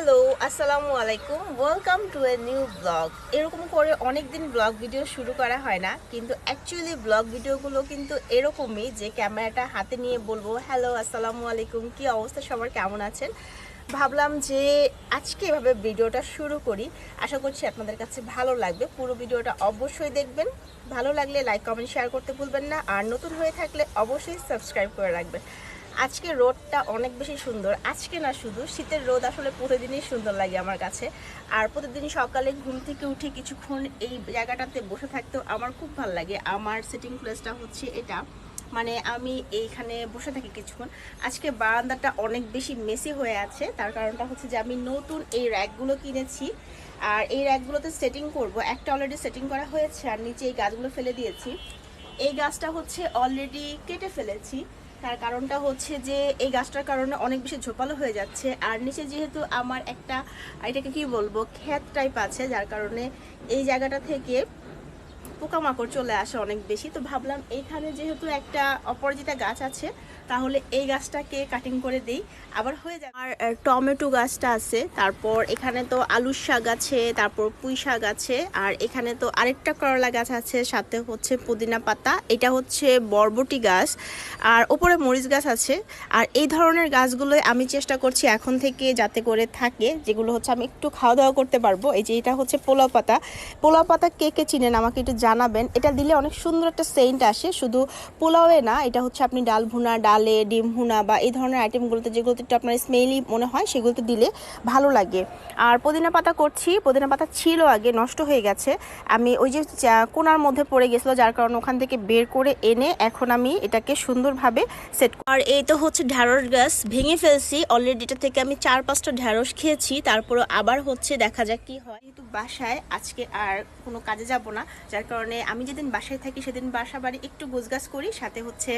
Hello আসসালামু আলাইকুম welcome to a new blog এরকম করে অনেক দিন ব্লগ ভিডিও শুরু করা হয় না, কিন্তু অ্যাকচুয়ালি ব্লগ ভিডিওগুলো কিন্তু এরকমই যে ক্যামেরাটা হাতে নিয়ে বলব হ্যালো আসসালামু আলাইকুম কি অবস্থা? সবার কেমন আছেন? ভাবলাম যে আজকে এভাবে ভিডিওটা শুরু করি। আশা করছি আপনাদের কাছে ভালো লাগবে। পুরো ভিডিওটা অবশ্যই দেখবেন। ভালো লাগলে লাইক কমেন্ট শেয়ার করতে ভুলবেন না। আর নতুন হয়ে থাকলে অবশ্যই সাবস্ক্রাইব করে রাখবেন। আজকে রোদটা অনেক বেশি সুন্দর। আজকে না শুধু, শীতের রোদ আসলে প্রতিদিনই সুন্দর লাগে আমার কাছে। আর প্রতিদিন সকালে ঘুম থেকে উঠে কিছুক্ষণ এই জায়গাটাতে বসে থাকতেও আমার খুব ভালো লাগে। আমার সিটিং প্লেসটা হচ্ছে এটা। মানে আমি এইখানে বসে থাকি কিছুক্ষণ। আজকে বারান্দাটা অনেক বেশি মেসি হয়ে আছে। তার কারণটা হচ্ছে যে আমি নতুন এই র্যাকগুলো কিনেছি। আর এই র্যাকগুলোতে সেটিং করব। একটা অলরেডি সেটিং করা হয়েছে, আর নিচে এই গাছগুলো ফেলে দিয়েছি। এই গাছটা হচ্ছে অলরেডি কেটে ফেলেছি। তার কারণটা হচ্ছে যে এই গাছটার কারণে অনেক বেশি ঝোপালো হয়ে যাচ্ছে। আর নিচে যেহেতু আমার একটা, এটাকে কি বলব খ্যাত টাইপ আছে, যার কারণে এই জায়গাটা থেকে পোকামাকড় চলে আসে অনেক বেশি। তো ভাবলাম এইখানে যেহেতু একটা অপরাজিতা গাছ আছে তাহলে এই গাছটাকে কাটিং করে দিই, আবার হয়ে যায় আর টমেটো গাছটা আছে, তারপর এখানে তো আলুর শাক আছে, তারপর পুঁই শাক আছে, আর এখানে তো আরেকটা করলা গাছ আছে, সাথে হচ্ছে পুদিনা পাতা, এটা হচ্ছে বরবটি গাছ, আর ওপরে মরিচ গাছ আছে, আর এই ধরনের গাছগুলোই আমি চেষ্টা করছি এখন থেকে যাতে করে থাকে, যেগুলো হচ্ছে আমি একটু খাওয়া দাওয়া করতে পারব, এই যে এটা হচ্ছে পোলাও পাতা। পোলাও পাতা কে কে চিনেন আমাকে একটু জানাবেন, এটা দিলে অনেক সুন্দর একটা সেন্ট আসে, শুধু পোলাওয়ে না, এটা হচ্ছে আপনি ডাল ভুনা ডালে ডিম, ভুনা বা এই ধরনের আইটেমগুলোতে যেগুলোতে একটু আপনার স্মেলি মনে হয়, সেগুলোতে দিলে ভালো লাগে। আর পুদিনা পাতা করছি, পুদিনা পাতা ছিল আগে, নষ্ট হয়ে গেছে। আমি ওই যে কোনার মধ্যে পড়ে গেছিল, যার কারণে ওখান থেকে বের করে এনে এখন আমি এটাকে সুন্দরভাবে সেট আর এই তো হচ্ছে ঢ্যাঁড়স গাছ, ভেঙে ফেলছি। অলরেডি এটা থেকে আমি চার পাঁচটা ঢ্যাঁড়স খেয়েছি তারপরে আবার হচ্ছে দেখা যাক কি হয়। কিন্তু বাসায়, আজকে আর কোনো কাজে যাব না, যার কারণে আমি যেদিন বাসায় থাকি, সেদিন বাসা বাড়ি একটু গোছগাছ করি, সাথে হচ্ছে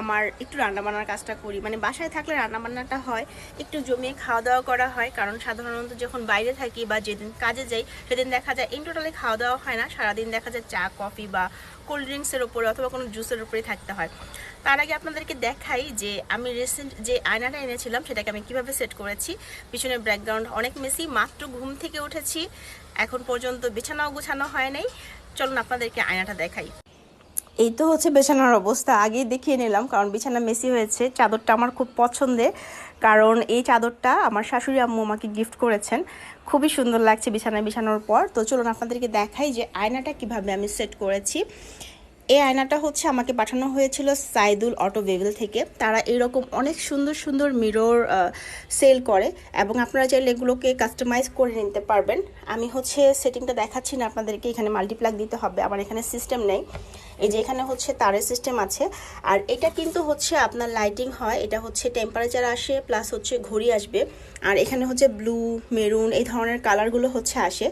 আমার একটু রান্নাবান্নার কাজটা করি। মানে বাসায় থাকলে রান্নাবান্নাটা হয়, একটু জমিয়ে খাওয়া দাওয়া করা হয়, কারণ সাধারণত যখন বাইরে থাকি বা যেদিন কাজে যাই, সেদিন দেখা যায় ইন টোটালি খাওয়া দাওয়া হয় না, সারাদিন দেখা যায় চা, কফি বা কোল্ড ড্রিঙ্কসের উপরে অথবা কোনো জুসের উপরে থাকতে হয়। তার আগে আপনাদেরকে দেখাই যে আমি রিসেন্ট যে আয়নাটা এনেছিলাম, সেটাকে আমি কীভাবে সেট করেছি। পিছনের ব্যাকগ্রাউন্ড অনেক মেসি মাত্র ঘুম থেকে উঠেছি। এখন পর্যন্ত বিছানাও গুছানো হয় নাই। চলুন আপনাদেরকে আয়নাটা দেখাই। এই তো হচ্ছে বিছানার অবস্থা, আগেই দেখিয়ে নিলাম, কারণ বিছানা মেসি হয়েছে। চাদরটা আমার খুব পছন্দের, কারণ এই চাদরটা আমার শাশুড়ি আম্মু আমাকে গিফট করেছেন। খুবই সুন্দর লাগছে বিছানায় বিছানোর পর। তো চলুন আপনাদেরকে দেখাই যে আয়নাটা কীভাবে আমি সেট করেছি। এই আয়নাটা হচ্ছে আমাকে পাঠানো হয়েছিল সাইদুল অটো ভেভিল থেকে। তারা এরকম অনেক সুন্দর সুন্দর মিরর সেল করে এবং আপনারা চাইলে এগুলোকে কাস্টমাইজ করে নিতে পারবেন। আমি হচ্ছে সেটিংটা দেখাচ্ছি না, আপনাদেরকে এখানে মাল্টিপ্লাগ দিতে হবে, আমার এখানে সিস্টেম নেই। এই যে এখানে হচ্ছে তারের সিস্টেম আছে। আর এটা কিন্তু হচ্ছে আপনার লাইটিং হয়, এটা হচ্ছে টেম্পারেচার আসে প্লাস হচ্ছে ঘড়ি আসবে। আর এখানে হচ্ছে ব্লু মেরুন এই ধরনের কালারগুলো হচ্ছে আসে।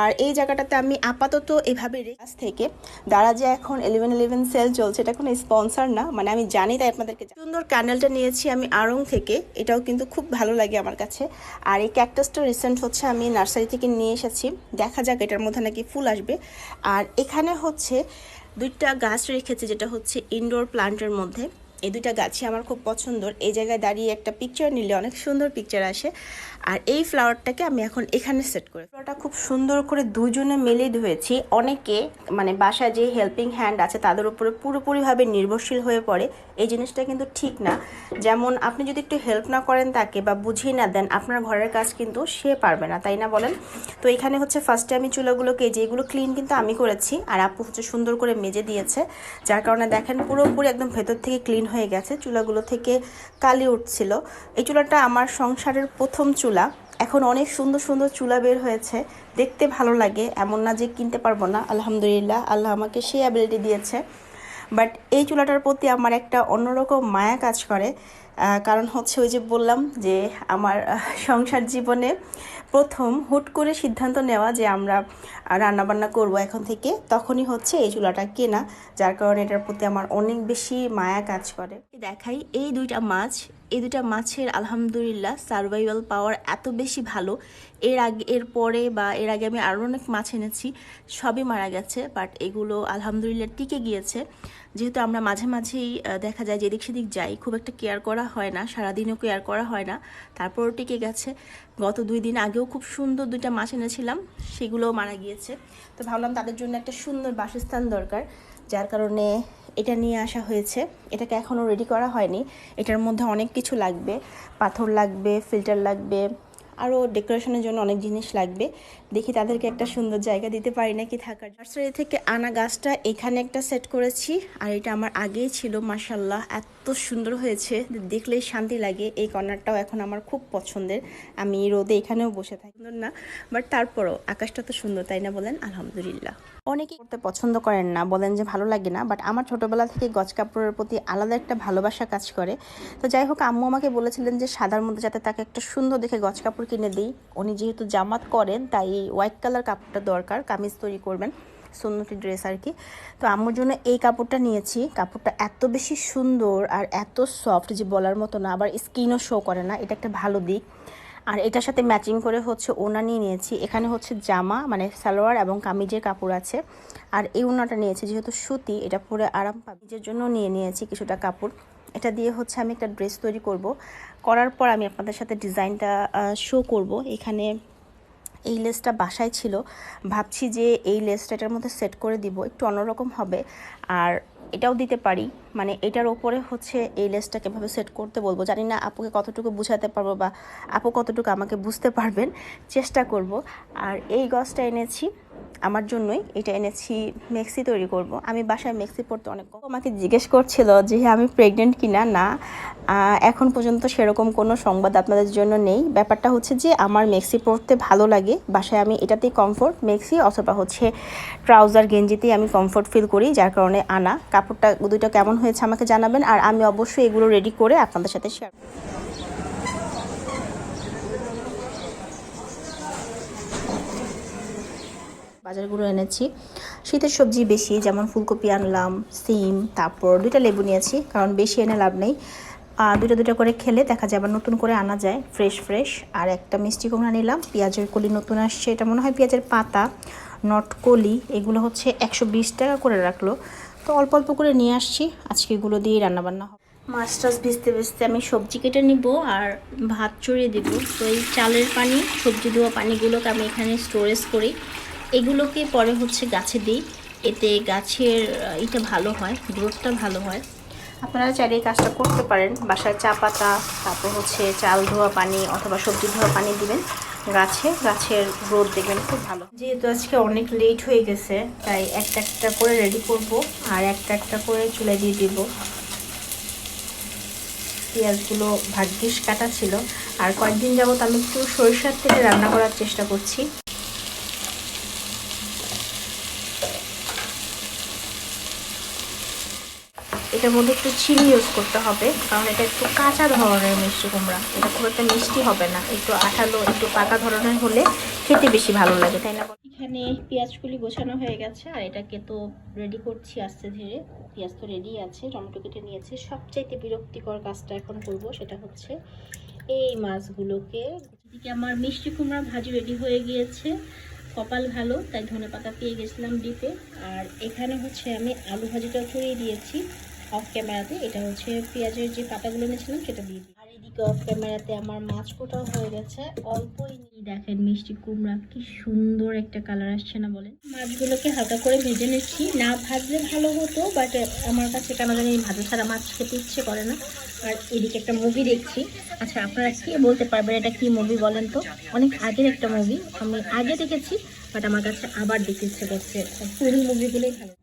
আর এই জায়গাটাতে আমি আপাতত এভাবে কাছ থেকে দ্বারা যে এখন ইলেভেন ইলেভেন সেল চলছে, এটা কোনো স্পন্সার না মানে আমি জানি তাই আপনাদেরকে। সুন্দর ক্যান্ডেলটা নিয়েছি আমি আড়ং থেকে, এটাও কিন্তু খুব ভালো লাগে আমার কাছে। আর এই ক্যাকটাসটা রিসেন্ট হচ্ছে আমি নার্সারি থেকে নিয়ে এসেছি, দেখা যাক এটার মধ্যে নাকি ফুল আসবে। আর এখানে হচ্ছে দুইটা গাছ রেখেছি, যেটা হচ্ছে ইনডোর প্লান্টের মধ্যে। এই দুইটা গাছই আমার খুব পছন্দর। এই জায়গায় দাঁড়িয়ে একটা পিকচার নিলে অনেক সুন্দর পিকচার আসে। আর এই ফ্লাওয়ারটাকে আমি এখন এখানে সেট করি ফ্লাওয়ারটা খুব সুন্দর করে দুজনে মিলিয়ে ধুয়েছি অনেকে মানে বাসায় যে হেল্পিং হ্যান্ড আছে, তাদের উপরে পুরোপুরিভাবে নির্ভরশীল হয়ে পড়ে। এই জিনিসটা কিন্তু ঠিক না। যেমন আপনি যদি একটু হেল্প না করেন তাকে বা বুঝিয়ে না দেন, আপনার ঘরের কাজ কিন্তু সে পারবে না, তাই না বলেন? তো এখানে হচ্ছে ফার্স্টে আমি চুলাগুলোকে যেগুলো ক্লিন কিন্তু আমি করেছি। আর আপু হচ্ছে সুন্দর করে মেজে দিয়েছে। যার কারণে দেখেন পুরোপুরি একদম ভেতর থেকে ক্লিন হয়ে গেছে, চুলাগুলো থেকে কালি উঠছিল। এই চুলাটা আমার সংসারের প্রথম চুলা। এখন অনেক সুন্দর সুন্দর চুলা বের হয়েছে, দেখতে ভালো লাগে, এমন না যে কিনতে পারব না, আলহামদুলিল্লাহ, আল্লাহ আমাকে সেই অ্যাবিলিটি দিয়েছে। বাট এই চুলাটার প্রতি আমার একটা অন্যরকম মায়া কাজ করে। কারণ হচ্ছে ওই যে বললাম যে আমার সংসার জীবনে প্রথম হুট করে সিদ্ধান্ত নেওয়া যে আমরা রান্নাবান্না করব এখন থেকে, তখনই হচ্ছে এই চুলাটা কেনা, যার কারণে এটার প্রতি আমার অনেক বেশি মায়া কাজ করে। দেখাই এই দুইটা মাছ, এই দুইটা মাছের আলহামদুলিল্লাহ সার্ভাইভাল পাওয়ার এত বেশি ভালো। এর আগে, এর পরে বা এর আগে আমি আরও অনেক মাছ এনেছি, সবই মারা গেছে বাট এগুলো আলহামদুলিল্লাহ টিকে গিয়েছে। যেহেতু আমরা মাঝে মাঝেই দেখা যায় যে এদিক সেদিক যাই, খুব একটা কেয়ার করা হয় না, সারাদিনও কেয়ার করা হয় না। তারপরও টিকে গেছে। গত দুই দিন আগেও খুব সুন্দর দুইটা মাছ এনেছিলাম, সেগুলোও মারা গিয়েছে। তো ভাবলাম তাদের জন্য একটা সুন্দর বাসস্থান দরকার, যার কারণে এটা নিয়ে আসা হয়েছে। এটাকে এখনও রেডি করা হয়নি। এটার মধ্যে অনেক কিছু লাগবে। পাথর লাগবে ফিল্টার লাগবে, আরও ডেকোরেশনের জন্য অনেক জিনিস লাগবে। দেখি তাদেরকে একটা সুন্দর জায়গা দিতে পারি নাকি থাকার নার্সারি থেকে আনা গাছটা এখানে একটা সেট করেছি, আর এটা আমার আগেই ছিল মাসাল্লাহ এত সুন্দর হয়েছে। দেখলেই শান্তি লাগে, এই কর্নারটাও এখন আমার খুব পছন্দের। আমি রোদে এখানেও বসে থাকি না? বাট তারপরও, আকাশটা তো সুন্দর, তাই না বলেন? আলহামদুলিল্লাহ। অনেকেই করতে পছন্দ করেন না, বলেন যে ভালো লাগে না বাট আমার ছোটবেলা থেকে গজ কাপড়ের প্রতি আলাদা একটা ভালোবাসা কাজ করে। তো যাই হোক, আম্মু আমাকে বলেছিলেন যে সাদার মধ্যে যাতে তাকে একটা সুন্দর দেখে গজ কাপড় কিনে দিই। উনি যেহেতু জামাত করেন, তাই হোয়াইট কালার কাপড়টা দরকার, কামিজ তৈরি করবেন, সুন্নতি ড্রেস আর কি। তো আমার জন্য এই কাপড়টা নিয়েছি। কাপড়টা এত বেশি সুন্দর আর এত সফট যে বলার মতো না, আবার স্কিনও শো করে না, এটা একটা ভালো দিক। আর এটার সাথে ম্যাচিং করে হচ্ছে ওনা নিয়ে নিয়েছি। এখানে হচ্ছে জামা মানে সালোয়ার এবং কামিজের কাপড় আছে। আর এই ওনাটা নিয়েছি যেহেতু সুতি, এটা পরে আরাম পাবে। নিজের জন্য নিয়ে নিয়েছি কিছুটা কাপড়। এটা দিয়ে হচ্ছে আমি একটা ড্রেস তৈরি করব। করার পর আমি আপনাদের সাথে ডিজাইনটা শো করব। এখানে এই লেসটা বাসায় ছিল। ভাবছি যে এই লেসটা এটার মধ্যে সেট করে দিব, একটু অন্যরকম হবে। আর এটাও দিতে পারি। মানে এটার ওপরে হচ্ছে এই লেসটাকে কীভাবে সেট করতে বলব? জানি না আপুকে কতটুকু বুঝাতে পারব বা আপু কতটুকু আমাকে বুঝতে পারবেন। চেষ্টা করব। আর এই গছটা এনেছি আমার জন্যই। এটা এনেছি মেক্সি তৈরি করব। আমি বাসায় মেক্সি পড়তে অনেক। আমাকে জিজ্ঞেস করছিল যে আমি প্রেগনেন্ট কিনা? না। এখন পর্যন্ত সেরকম কোনো সংবাদ আপনাদের জন্য নেই। ব্যাপারটা হচ্ছে যে আমার মেক্সি পরতে ভালো লাগে, বাসায় আমি এটাতেই কমফোর্ট মেক্সি অথবা হচ্ছে ট্রাউজার গেঞ্জিতেই আমি কমফোর্ট ফিল করি, যার কারণে আনা। কাপড়টা দুইটা কেমন হয়েছে আমাকে জানাবেন, আর আমি অবশ্যই এগুলো রেডি করে আপনাদের সাথে শেয়ার বাজারগুলো এনেছি। শীতের সবজি বেশি, যেমন ফুলকপি আনলাম, সিম, তারপর দুইটা লেবু নিয়েছি, কারণ বেশি এনে লাভ নেই। দুটো দুটো করে খেলে দেখা যায় আবার নতুন করে আনা যায় ফ্রেশ ফ্রেশ আর একটা মিষ্টি কুমড়া নিলাম, পেঁয়াজের কলি নতুন আসছে। এটা মনে হয় পেঁয়াজের পাতা নটকলি এগুলো হচ্ছে একশো বিশ টাকা করে রাখল। তো অল্প অল্প করে নিয়ে আসছি। আজকে এগুলো দিয়েই রান্নাবান্না হবে। মাছ টাছ ভিজতে ভিজতে আমি সবজি কেটে নিব আর ভাত চড়িয়ে দিব। তো এই চালের পানি, সবজি দেওয়া পানিগুলোকে আমি এখানে স্টোরেজ করি। এগুলোকে পরে হচ্ছে গাছে দিই। এতে গাছের এটা ভালো হয় গ্রোথটা ভালো হয়। আপনারা চাইলে এই কাজটা করতে পারেন। বাসায় চা পাতা, তারপর হচ্ছে চাল ধোয়া পানি অথবা সবজি ধোয়া পানি দিবেন গাছে। গাছের গ্রোথ দেখবেন, খুব ভালো। যেহেতু আজকে অনেক লেট হয়ে গেছে, তাই একটা একটা করে রেডি করব আর একটা একটা করে চুলে দিয়ে দিব। পেঁয়াজগুলো ভাগ্যিস কাটা ছিল। আর কয়েকদিন যাবত আমি একটু সরিষার তেলে রান্না করার চেষ্টা করছি। এটার মধ্যে একটু চিনি ইউজ করতে হবে, কারণ এটা একটু কাঁচা ধরনের মিষ্টি কুমড়া। এটা খুব একটা মিষ্টি হবে না, একটু আঠালো, একটু পাকা ধরনের হলে খেতে বেশি ভালো লাগে, তাই না? এখানে পেঁয়াজগুলি গোছানো হয়ে গেছে, আর এটাকে তো রেডি করছি আস্তে ধীরে। পেঁয়াজ তো রেডি আছে, টমেটো কেটে নিয়েছে। সবচাইতে বিরক্তিকর কাজটা এখন করব সেটা হচ্ছে এই মাছগুলোকে। এদিকে আমার মিষ্টি কুমড়া ভাজি রেডি হয়ে গিয়েছে, কপাল ভালো, তাই ধনে পাতা পেয়ে গেছিলাম ডিপে আর এখানে হচ্ছে আমি আলু ভাজিটা ছড়িয়ে দিয়েছি। অফ ক্যামেরাতে এটা হচ্ছে পেঁয়াজের যে পাতাগুলো নিয়েছিলাম সেটা দিয়ে দিই। আর এদিকে অফ ক্যামেরাতে আমার মাছ কোটাও হয়ে গেছে। অল্পই দেখেন মিষ্টি কুমড়া, কি সুন্দর একটা কালার আসছে না বলেন। মাছগুলোকে হালকা করে ভেজে নিচ্ছি। না ভাজলে ভালো হতো বাট আমার কাছে কেন জানি ভাজা ছাড়া মাছ খেতে ইচ্ছে করে না। আর এদিকে একটা মুভি দেখছি। আচ্ছা আপনারা কি বলতে পারবেন এটা কি মুভি বলেন তো? অনেক আগের একটা মুভি আমি আগে দেখেছি বাট আমার কাছে আবার দেখতে ইচ্ছে করছে। পুরো মুভিগুলোই ভালো।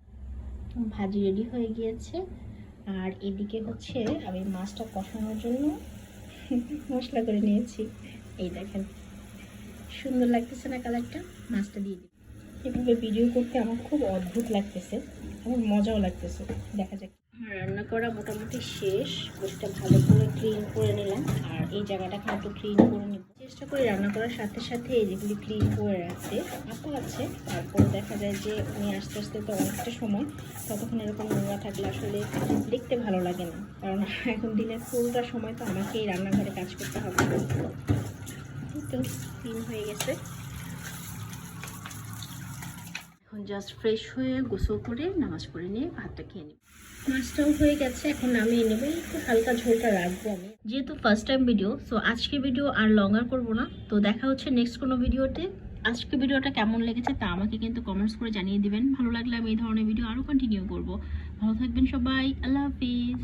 ভাজি রেডি হয়ে গিয়েছে। আর এদিকে হচ্ছে আমি মাছটা কষানোর জন্য মশলা করে নিয়েছি। এই দেখেন, সুন্দর লাগতেছে না কালারটা? মাছটা দিয়ে দিই। এভাবে ভিডিও করতে আমার খুব অদ্ভুত লাগতেছে। আমার মজাও লাগতেছে। দেখা যাক। আমার রান্না করা মোটামুটি শেষ। ওটা ভালো করে ক্লিন করে নিলাম। আর এই জায়গাটাকে একটু ক্লিন করে নিব। চেষ্টা করি রান্না করার সাথে সাথে যেগুলি ক্লিন করে রাখতে আপা আছে, তারপর দেখা যায় যে উনি আস্তে আস্তে তো অনেকটা সময় ততক্ষণ এরকম নোংরা থাকলে আসলে দেখতে ভালো লাগে না। কারণ এখন দিনের পুরোটা সময় তো আমাকেই রান্নাঘরে কাজ করতে হবে। তো ক্লিন হয়ে গেছে। এখন জাস্ট ফ্রেশ হয়ে গোসল করে নামাজ পড়ে নিয়ে ভাতটা খেয়ে নিই মাছটাও হয়ে গেছে, এখন নামিয়ে নেব। একটু হালকা ঝোলটা রাখব আমি। যেহেতু ফার্স্ট টাইম ভিডিও সো আজকে ভিডিও আর লঙ্গার করব না। তো দেখা হচ্ছে নেক্সট কোনো ভিডিওতে আজকে ভিডিওটা কেমন লেগেছে তা আমাকে কিন্তু কমেন্টস করে জানিয়ে দেবেন। ভালো লাগলে আমি এই ধরনের ভিডিও আরও কন্টিনিউ করব। ভালো থাকবেন সবাই। আল্লাহ হাফিজ।